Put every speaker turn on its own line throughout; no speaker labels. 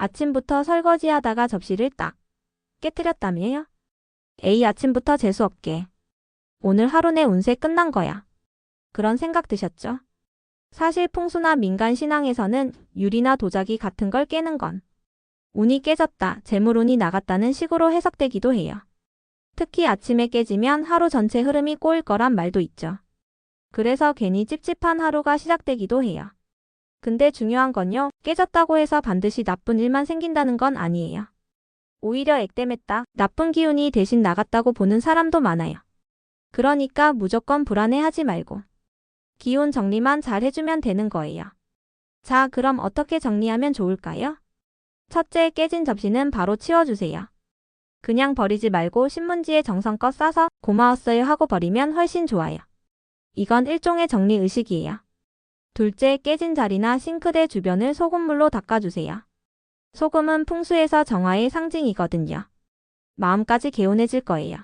아침부터 설거지하다가 접시를 딱 깨뜨렸다며요? 에이 아침부터 재수없게. 오늘 하루 내 운세 끝난 거야. 그런 생각 드셨죠? 사실 풍수나 민간 신앙에서는 유리나 도자기 같은 걸 깨는 건 운이 깨졌다, 재물운이 나갔다는 식으로 해석되기도 해요. 특히 아침에 깨지면 하루 전체 흐름이 꼬일 거란 말도 있죠. 그래서 괜히 찝찝한 하루가 시작되기도 해요. 근데 중요한 건요, 깨졌다고 해서 반드시 나쁜 일만 생긴다는 건 아니에요. 오히려 액땜했다, 나쁜 기운이 대신 나갔다고 보는 사람도 많아요. 그러니까 무조건 불안해하지 말고 기운 정리만 잘 해주면 되는 거예요. 자, 그럼 어떻게 정리하면 좋을까요? 첫째, 깨진 접시는 바로 치워주세요. 그냥 버리지 말고 신문지에 정성껏 싸서 고마웠어요 하고 버리면 훨씬 좋아요. 이건 일종의 정리 의식이에요. 둘째, 깨진 자리나 싱크대 주변을 소금물로 닦아주세요. 소금은 풍수에서 정화의 상징이거든요. 마음까지 개운해질 거예요.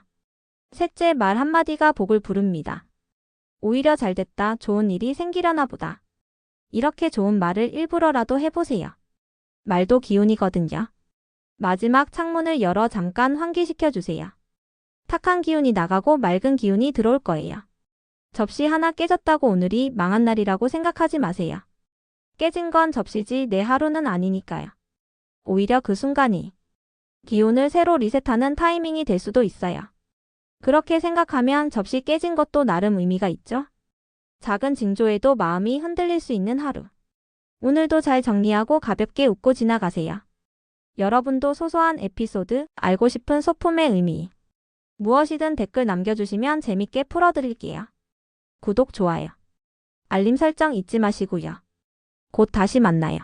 셋째, 말 한마디가 복을 부릅니다. 오히려 잘 됐다, 좋은 일이 생기려나 보다. 이렇게 좋은 말을 일부러라도 해보세요. 말도 기운이거든요. 마지막 창문을 열어 잠깐 환기시켜 주세요. 탁한 기운이 나가고 맑은 기운이 들어올 거예요. 접시 하나 깨졌다고 오늘이 망한 날이라고 생각하지 마세요. 깨진 건 접시지 내 하루는 아니니까요. 오히려 그 순간이 기운을 새로 리셋하는 타이밍이 될 수도 있어요. 그렇게 생각하면 접시 깨진 것도 나름 의미가 있죠? 작은 징조에도 마음이 흔들릴 수 있는 하루. 오늘도 잘 정리하고 가볍게 웃고 지나가세요. 여러분도 소소한 에피소드, 알고 싶은 소품의 의미. 무엇이든 댓글 남겨주시면 재밌게 풀어드릴게요. 구독, 좋아요. 알림 설정 잊지 마시고요. 곧 다시 만나요.